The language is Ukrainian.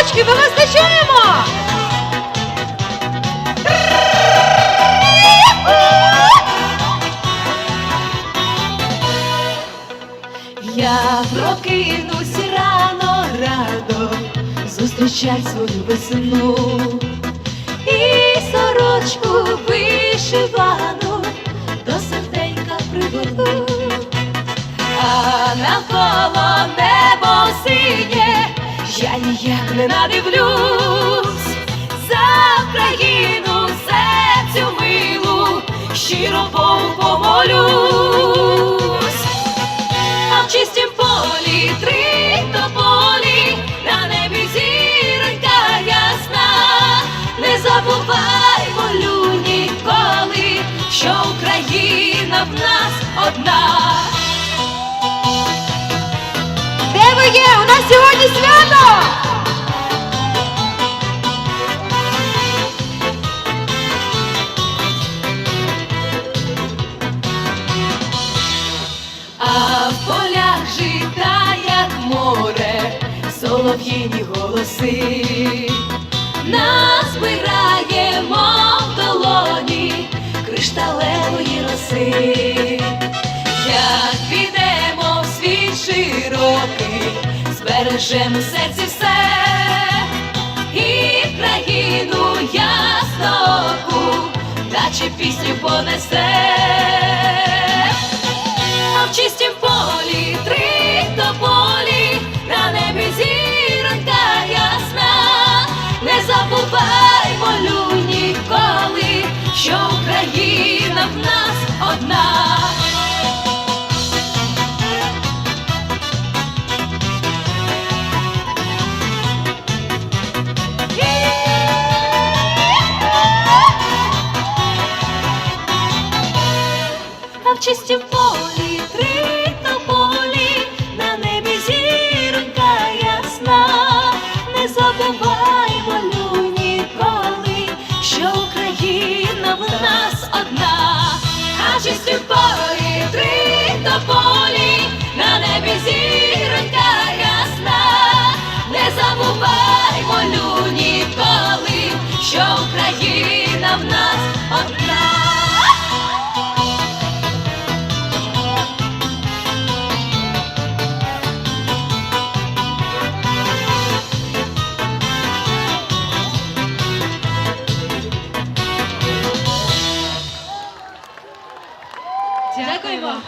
ручки, ми вас не чуємо! Я прокинусь рано радо зустрічать свою весну і сорочку вишивану до серденька приберу, а навколо небо синє, не надивлюсь за країну серцю милу, щиро помолюсь. А в чистім полі три тополі, на небі зіронька ясна, не забуваймо лю ніколи, що Україна в нас одна. Солов'їні голоси, нас збираємо в долоні кришталевої роси, як підемо в світ широкий, збережемо в серці все. І країну ясноку, наче пісню понесе. А в чистім не забуваймо ніколи, що Україна в нас одна. А в чистім полі три тополі, на небі зіронька ясна, не забуваймо 贵 러.